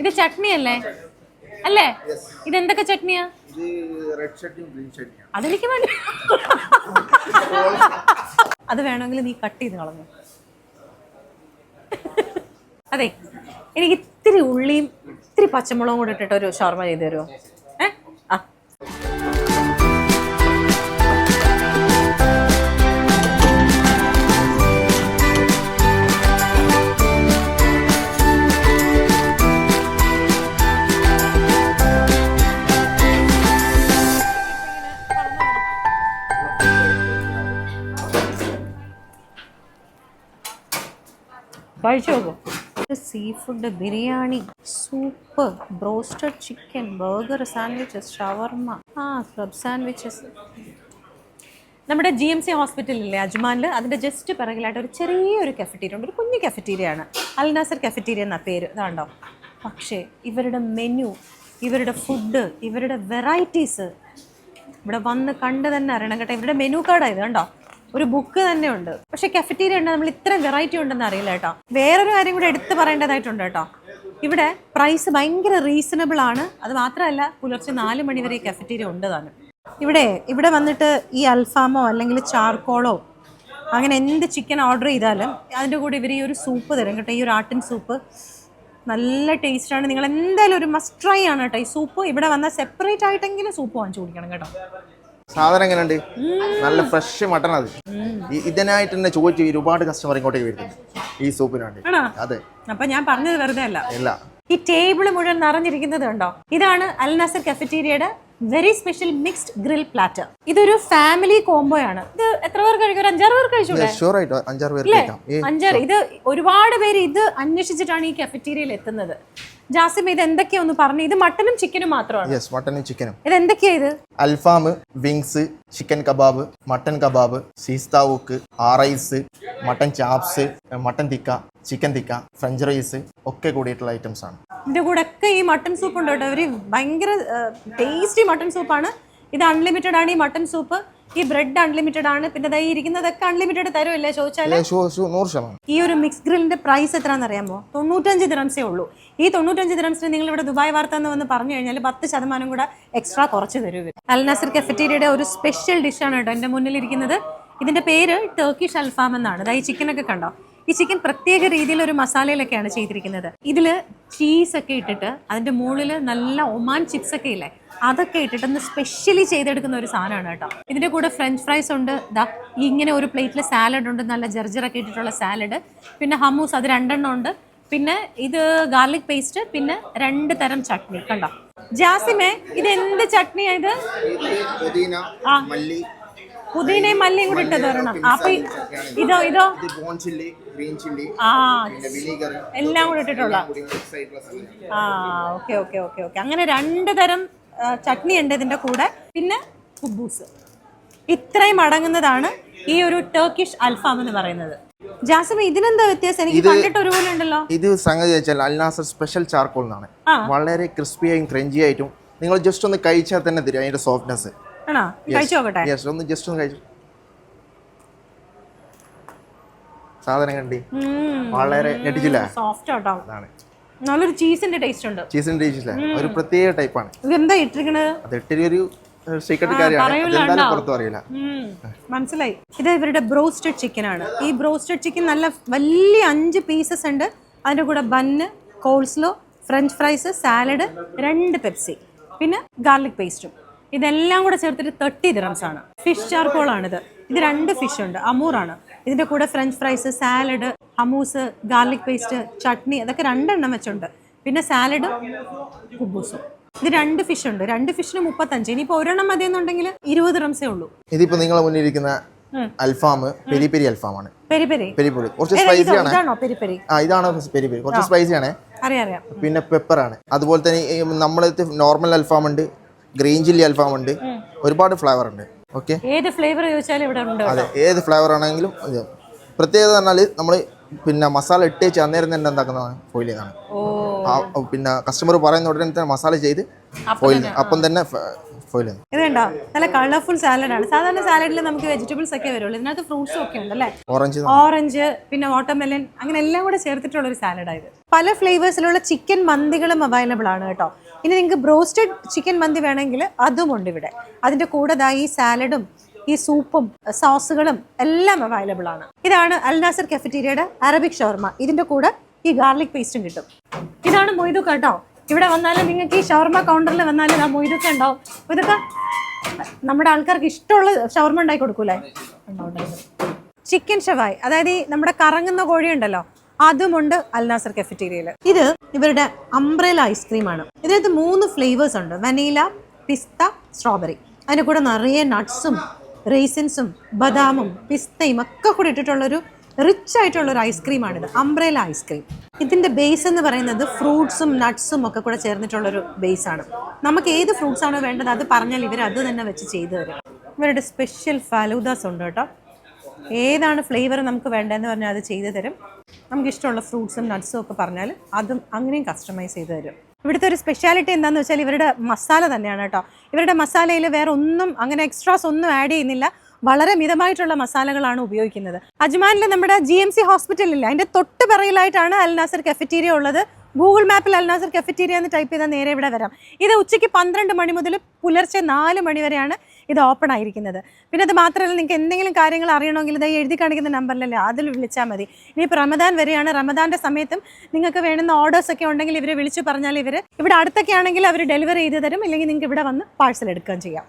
ഇത് ചട്നി അല്ലേ? അല്ലേ? ഇതെന്തൊക്കെ ചട്നിയാ? അതെനിക്ക് വേണ്ട. അത് വേണമെങ്കിൽ നീ കട്ട് ചെയ്ത് കളഞ്ഞു. അതെ എനിക്ക് ഇത്തിരി ഉള്ളിയും ഇത്തിരി പച്ചമുളകും കൂടെ ഇട്ടിട്ട് ഒരു ഷവർമ ചെയ്ത് തരുമോ കഴിച്ചു നോക്കും. Sea food biryani soup broasted chicken burger sandwiches shawarma ആ ക്ലബ് സാൻഡ്വിച്ചസ്. നമ്മുടെ ജി എം സി ഹോസ്പിറ്റലില്ലേ അജ്മാനിൽ അതിന്റെ ജസ്റ്റ് പിറകിലായിട്ട് ഒരു ചെറിയൊരു കഫറ്റീരിയ ഉണ്ട്. ഒരു കുഞ്ഞു കഫറ്റീരിയ ആണ് അൽനാസർ കഫറ്റീരിയ എന്നാ പേര്. ഇതാണ്ടോ? പക്ഷേ ഇവരുടെ മെനു ഇവരുടെ ഫുഡ് ഇവരുടെ വെറൈറ്റീസ് ഇവിടെ വന്ന് കണ്ട് തന്നെ അറിയണം കേട്ടോ. ഇവരുടെ മെനു കാർഡാണ് ഇത് കണ്ടോ? ഒരു ബുക്ക് തന്നെ ഉണ്ട് പക്ഷെ കഫറ്റീരിയ ഉണ്ട്. നമ്മൾ ഇത്രയും വെറൈറ്റി ഉണ്ടെന്ന് അറിയില്ല കേട്ടോ. വേറൊരു കാര്യം കൂടെ എടുത്തു പറയേണ്ടതായിട്ടുണ്ട് കേട്ടോ. ഇവിടെ പ്രൈസ് ഭയങ്കര റീസണബിൾ ആണ്. അത് മാത്രമല്ല പുലർച്ചെ നാല് മണി വരെ കഫറ്റീരിയ ഉണ്ട് താനും. ഇവിടെ ഇവിടെ വന്നിട്ട് ഈ അൽഫാമോ അല്ലെങ്കിൽ ചാർക്കോളോ അങ്ങനെ എന്ത് ചിക്കൻ ഓർഡർ ചെയ്താലും അതിന്റെ കൂടെ ഇവർ ഈ ഒരു സൂപ്പ് തരും കേട്ടോ. ഈ ഒരു ആട്ടിൻ സൂപ്പ് നല്ല ടേസ്റ്റാണ് നിങ്ങൾ എന്തായാലും ഒരു മസ്റ്റ് ട്രൈ ആണ് കേട്ടോ ഈ സൂപ്പ് ഇവിടെ വന്നാൽ സെപ്പറേറ്റ് ആയിട്ടെങ്കിലും സൂപ്പ് വാങ്ങിച്ചു കുടിക്കണം കേട്ടോ. സാധനം എങ്ങനെയുണ്ട്? നല്ല ഫ്രഷ് മട്ടൺ അത്. ഇതിനായിട്ട് തന്നെ ചോദിച്ചു ഒരുപാട് കസ്റ്റമർ ഇങ്ങോട്ടേക്ക് വരുന്നുണ്ട്. ഈ സൂപ്പിന് വേണ്ടി അതെ. അപ്പൊ ഞാൻ പറഞ്ഞത് വെറുതെ അല്ല. ഇല്ല. ഈ ടേബിൾ മുഴുവൻ നിറഞ്ഞിരിക്കുന്നത് കണ്ടോ? ഇതാണ് Al Nasar കഫറ്റീരിയയുടെ very special mixed grill platter ഇതൊരു ഫാമിലി കോംബോ ആണ്. ഇത് എത്ര പേർ കഴിക്കും? ഒരു അഞ്ചാറ് പേർ കഴിച്ചൂടെ? അഞ്ചാറ് ഇത് ഒരുപാട് പേര് ഇത് അന്വേഷിച്ചിട്ടാണ് ഈ കഫറ്റീരിയയിൽ എത്തുന്നത്. ജാസിം ഇത് എന്തൊക്കെയാ ഒന്ന് പറഞ്ഞു? ഇത് മട്ടനും ചിക്കനും മാത്രമാണ്? യെസ് മട്ടനും ചിക്കനും. ഇത് എന്തൊക്കെയാ ഇത്? അൽഫാം wings chicken kebab mutton kebab സീസ്താവൂക്ക് ആറൈസ് mutton chops mutton tikka chicken tikka French rice ഒക്കെ കൂടിയിട്ടുള്ള ഐറ്റംസ് ആണ്. ഇതിന്റെ കൂടെ ഒക്കെ ഈ മട്ടൻ സൂപ്പ് ഉണ്ട് കേട്ടോ? ഇവർ ഭയങ്കര ടേസ്റ്റി മട്ടൺ സൂപ്പാണ്. ഇത് അൺലിമിറ്റഡ് ആണ് ഈ മട്ടൺ സൂപ്പ് ഈ ബ്രെഡ് അൺലിമിറ്റഡ് ആണ്. പിന്നെ ദൈ ഇരിക്കുന്നതൊക്കെ അൺലിമിറ്റഡ് തരുമല്ലേ ശതമാനം. ഈ ഒരു മിക്സ് ഗ്രില്ലിന്റെ പ്രൈസ് എത്രയാണെന്ന് അറിയാമോ? തൊണ്ണൂറ്റഞ്ച് ദിറംസേ ഉള്ളൂ. ഈ തൊണ്ണൂറ്റഞ്ച് ദിറംസിന് നിങ്ങൾ ഇവിടെ ദുബായ് വാർത്ത എന്ന് വന്ന് പറഞ്ഞു കഴിഞ്ഞാൽ പത്ത് ശതമാനം കൂടെ എക്സ്ട്രാ കുറച്ച് തരും അൽ നസർ കഫറ്റീരിയയുടെ ഒരു സ്പെഷ്യൽ ഡിഷാണ് കേട്ടോ എന്റെ മുന്നിൽ ഇരിക്കുന്നത് ഇതിന്റെ പേര് ടർക്കിഷ് അൽഫാം എന്നാണ്. ദൈ ചിക്കനൊക്കെ കണ്ടോ? ഈ ചിക്കൻ പ്രത്യേക രീതിയിൽ ഒരു മസാലയിലൊക്കെയാണ് ചെയ്തിരിക്കുന്നത്. ഇതിൽ ചീസൊക്കെ ഇട്ടിട്ട് അതിന്റെ മുകളിൽ നല്ല ഒമാൻ ചിപ്സ് ഒക്കെ ഇല്ലേ അതൊക്കെ ഇട്ടിട്ട് ഒന്ന് സ്പെഷ്യലി ചെയ്തെടുക്കുന്ന ഒരു സാധനമാണ് കേട്ടോ. ഇതിന്റെ കൂടെ ഫ്രഞ്ച് ഫ്രൈസ് ഉണ്ട്. ദാ ഇങ്ങനെ ഒരു പ്ലേറ്റിൽ സാലഡ് ഉണ്ട്. നല്ല ജർജറൊക്കെ ഇട്ടിട്ടുള്ള സാലഡ് പിന്നെ ഹമ്മൂസ് അത് രണ്ടെണ്ണം ഉണ്ട്. പിന്നെ ഇത് ഗാർലിക് പേസ്റ്റ് പിന്നെ രണ്ട് തരം ചട്നി. കണ്ടോ? ജാസിമേ ഇത് എന്ത് ചട്നിയാ ഇത്? ആ. മല്ലി. പുതിനയും മല്ലിയും കൂടി ഇട്ട് തരണം അപ്പൊ ഇതോ ഇതോ? ആ എല്ലാം കൂടി ഇട്ടിട്ടുള്ള. ആ ഓക്കെ ഓക്കെ ഓക്കെ ഓക്കെ. അങ്ങനെ രണ്ട് തരം ചട്നി ഉണ്ട് ഇതിന്റെ കൂടെ. പിന്നെ കുബൂസ്. ഇത്രയും അടങ്ങുന്നതാണ് ഈ ഒരു ടർക്കിഷ് അൽഫാം എന്ന് പറയുന്നത്. ജാസിമ ഇതിനെന്താ വ്യത്യാസം? എനിക്ക് കണ്ടിട്ട് ഒരുപോലെ ഉണ്ടല്ലോ. ഇത് സംഗതി വെച്ചാൽ അൽനാസർ സ്പെഷ്യൽ ചാർക്കോൾ എന്നാണ്. വളരെ ക്രിസ്പിയായും ക്രഞ്ചിയായിട്ടും നിങ്ങൾ ജസ്റ്റ് ഒന്ന് കഴിച്ചാൽ തന്നെ തരും അതിന്റെ സോഫ്റ്റ്നെസ് ആണോ? കഴിച്ചു നോക്കട്ടെ. യെസ് ഒന്ന് ജസ്റ്റ് ഒന്ന് കഴിച്ചു. സാധനം കണ്ടി. വളരെ ഞെട്ടിച്ചില്ല? സോഫ്റ്റ് ആട്ടോ. അതാണ്. നല്ലൊരു ചീസിന്റെ ടേസ്റ്റ് ഉണ്ട്. ചീസിന്റെ ടേസ്റ്റില്ല ഒരു പ്രത്യേക ടൈപ്പാണ് ഇതെന്താ ഇട്ടിരിക്കണത്? അത് ഇട്ടിരി ഒരു സീക്രട്ട് കാര്യമാണ്. അതെന്തായാലും അറിയില്ല മനസ്സിലായി. ഇത് ഇവരുടെ ബ്രോസ്റ്റഡ് ചിക്കൻ ആണ്. ഈ ബ്രോസ്റ്റഡ് ചിക്കൻ നല്ല വലിയ അഞ്ച് പീസസ് ഉണ്ട്. അതിന്റെ കൂടെ bun coleslaw French fries salad രണ്ട് പെപ്സി പിന്നെ ഗാർലിക് പേസ്റ്റും ഇതെല്ലാം കൂടെ ചേർത്തിട്ട് തേർട്ടി ദിറംസ് ആണ്. ഫിഷ് ചാർക്കോൾ ആണിത്. ഇത് രണ്ട് ഫിഷ് ഉണ്ട്. അമൂറാണ് ഇതിന്റെ കൂടെ ഫ്രഞ്ച് ഫ്രൈസ് സാലഡ് ഹമൂസ് ഗാർലിക് പേസ്റ്റ് ചട്നി അതൊക്കെ രണ്ടെണ്ണം വെച്ചുണ്ട് പിന്നെ സാലഡും കുബൂസും ഇത് രണ്ട് ഫിഷ് ഉണ്ട്. രണ്ട് ഫിഷിന് മുപ്പത്തഞ്ച്. ഇനിയിപ്പോ ഒരെണ്ണം മതി എന്നുണ്ടെങ്കിൽ ഇരുപത് റംസേ ഉള്ളൂ. ഇതിപ്പോ നിങ്ങളെ മുന്നിൽ ഇരിക്കുന്ന അൽഫാം പെരി പെരി അൽഫാമാണ്. പെരി പെരി. പെരി പൊടി. കുറച്ച് സ്പൈസി ആണ്. ആ ഇതാണ് പെരി പെരി? കുറച്ച് സ്പൈസി ആണ്. പിന്നെ പെപ്പർ ആണ്. അതുപോലെ തന്നെ ഈ നമ്മളെ നോർമൽ അൽഫാം ഉണ്ട്. ഗ്രീൻ ചില്ലി അൽഫാം ഉണ്ട് ഒരുപാട് ഫ്ലേവർ ഉണ്ട്. ഓക്കെ? ഏത് ഫ്ലേവർ ചോദിച്ചാലും ഇവിടെ ഉണ്ട് അതെ ഏത് ഫ്ലേവർ ആണെങ്കിലും ഇത്. പ്രത്യേകത പറഞ്ഞാൽ നമ്മൾ പിന്നെ മസാല ഇട്ട് അന്നേരം തന്നെ എന്താക്കുന്നതാണ്? ഫോയിൽ ചെയ്താണ്. പിന്നെ കസ്റ്റമർ പറയുന്ന ഉടനെ തന്നെ മസാല ചെയ്ത് ഫോയിൽ അപ്പം തന്നെ ഫോയിൽ ഇത് കണ്ടോ? നല്ല കളർഫുൾ സാലഡാണ് സാധാരണ സാലഡിൽ നമുക്ക് വെജിറ്റബിൾസ് ഒക്കെ വരുള്ളൂ. ഇതിനകത്ത് ഫ്രൂട്ട്സും ഒക്കെ ഓറഞ്ച് ഓറഞ്ച് പിന്നെ വാട്ടർമെലൻ അങ്ങനെ എല്ലാം കൂടെ ചേർത്തിട്ടുള്ള ഒരു സാലഡായത് പല ഫ്ലേവേഴ്സിലുള്ള ചിക്കൻ മന്തികളും അവൈലബിൾ ആണ് കേട്ടോ. ഇനി നിങ്ങൾക്ക് ബ്രോസ്റ്റഡ് ചിക്കൻ മന്തി വേണമെങ്കിൽ അതുമുണ്ട് ഇവിടെ. അതിന്റെ കൂടെ ഈ സാലഡും ഈ സൂപ്പും സോസുകളും എല്ലാം അവൈലബിൾ ആണ്. ഇതാണ് അൽനാസർ കഫറ്റീരിയയുടെ അറബിക് ഷവർമ. ഇതിന്റെ കൂടെ ഈ ഗാർലിക് പേസ്റ്റും കിട്ടും. ഇതാണ് മൊയ്തു കേട്ടോ ഇവിടെ വന്നാൽ നിങ്ങൾക്ക് ഈ ഷവർമ കൗണ്ടറിൽ വന്നാൽ ആ മൊയ്തുക്ക ഉണ്ടാവും ഇതൊക്കെ നമ്മുടെ ആൾക്കാർക്ക് ഇഷ്ടമുള്ള ഷവർമ ഉണ്ടാക്കി കൊടുക്കൂലേ ചിക്കൻ ഷവായ്. അതായത് ഈ നമ്മുടെ കറങ്ങുന്ന കോഴി ഉണ്ടല്ലോ അതുമുണ്ട് അൽനാസർ കഫറ്റീരിയയിൽ ഇത് ഇവരുടെ അംബ്രേല ഐസ്ക്രീമാണ് ഇതിനകത്ത് മൂന്ന് ഫ്ലേവേഴ്സ് ഉണ്ട്. വനീല പിസ്ത സ്ട്രോബെറി അതിന്റെ കൂടെ നിറയെ നട്ട്സും റേസിൻസും ബദാമും പിസ്തയും ഒക്കെ കൂടി ഇട്ടിട്ടുള്ളൊരു റിച്ച് ആയിട്ടുള്ള ഒരു ഐസ്ക്രീമാണിത് അംബ്രേല ഐസ്ക്രീം ഇതിന്റെ ബേസ് എന്ന് പറയുന്നത് ഫ്രൂട്ട്സും നട്ട്സും ഒക്കെ കൂടെ ചേർന്നിട്ടുള്ളൊരു ബേസ് ആണ്. നമുക്ക് ഏത് ഫ്രൂട്ട്സ് ആണോ വേണ്ടത് അത് പറഞ്ഞാൽ ഇവർ അത് തന്നെ വെച്ച് ചെയ്തു തരും. ഇവരുടെ സ്പെഷ്യൽ ഫലൂദാസ് ഉണ്ട് കേട്ടോ. ഏതാണ് ഫ്ലേവർ നമുക്ക് വേണ്ടതെന്ന് പറഞ്ഞാൽ അത് ചെയ്തു തരും. നമുക്ക് ഇഷ്ടമുള്ള ഫ്രൂട്ട്സും നട്ട്സും ഒക്കെ പറഞ്ഞാൽ അതും അങ്ങനെയും കസ്റ്റമൈസ് ചെയ്ത് തരും. ഇവിടുത്തെ ഒരു സ്പെഷ്യാലിറ്റി എന്താണെന്ന് വെച്ചാൽ ഇവരുടെ മസാല തന്നെയാണ് കേട്ടോ. ഇവരുടെ മസാലയിൽ വേറെ ഒന്നും അങ്ങനെ എക്സ്ട്രാസ് ഒന്നും ആഡ് ചെയ്യുന്നില്ല. വളരെ മിതമായിട്ടുള്ള മസാലകളാണ് ഉപയോഗിക്കുന്നത്. അജ്മാനിലെ നമ്മുടെ ജി എം സി ഹോസ്പിറ്റലില്ല അതിന്റെ തൊട്ട് പിറയിലായിട്ടാണ് അൽനാസർ കെഫറ്റീരിയ ഉള്ളത്. ഗൂഗിൾ മാപ്പിൽ അൽനാസർ കഫറ്റീരിയ എന്ന് ടൈപ്പ് ചെയ്താൽ നേരെ ഇവിടെ വരാം. ഇത് ഉച്ചയ്ക്ക് പന്ത്രണ്ട് മണി മുതൽ പുലർച്ചെ നാല് മണി വരെയാണ് ഇത് ഓപ്പൺ ആയിരിക്കുന്നത്. പിന്നെ അത് മാത്രമല്ല നിങ്ങൾക്ക് എന്തെങ്കിലും കാര്യങ്ങൾ അറിയണമെങ്കിൽ ഇത് എഴുതി കാണിക്കുന്ന നമ്പറിലല്ലേ അതിൽ വിളിച്ചാൽ മതി. ഇനിയിപ്പോൾ റമദാൻ വരെയാണ്. റമദാന്റെ സമയത്തും നിങ്ങൾക്ക് വേണ്ടുന്ന ഓർഡേഴ്സ് ഒക്കെ ഉണ്ടെങ്കിൽ ഇവരെ വിളിച്ചു പറഞ്ഞാൽ ഇവർ ഇവിടെ അടുത്തൊക്കെ ആണെങ്കിൽ അവർ ഡെലിവറി ചെയ്ത് തരും. ഇല്ലെങ്കിൽ നിങ്ങൾക്ക് ഇവിടെ വന്ന് പാഴ്സൽ എടുക്കുകയും ചെയ്യാം.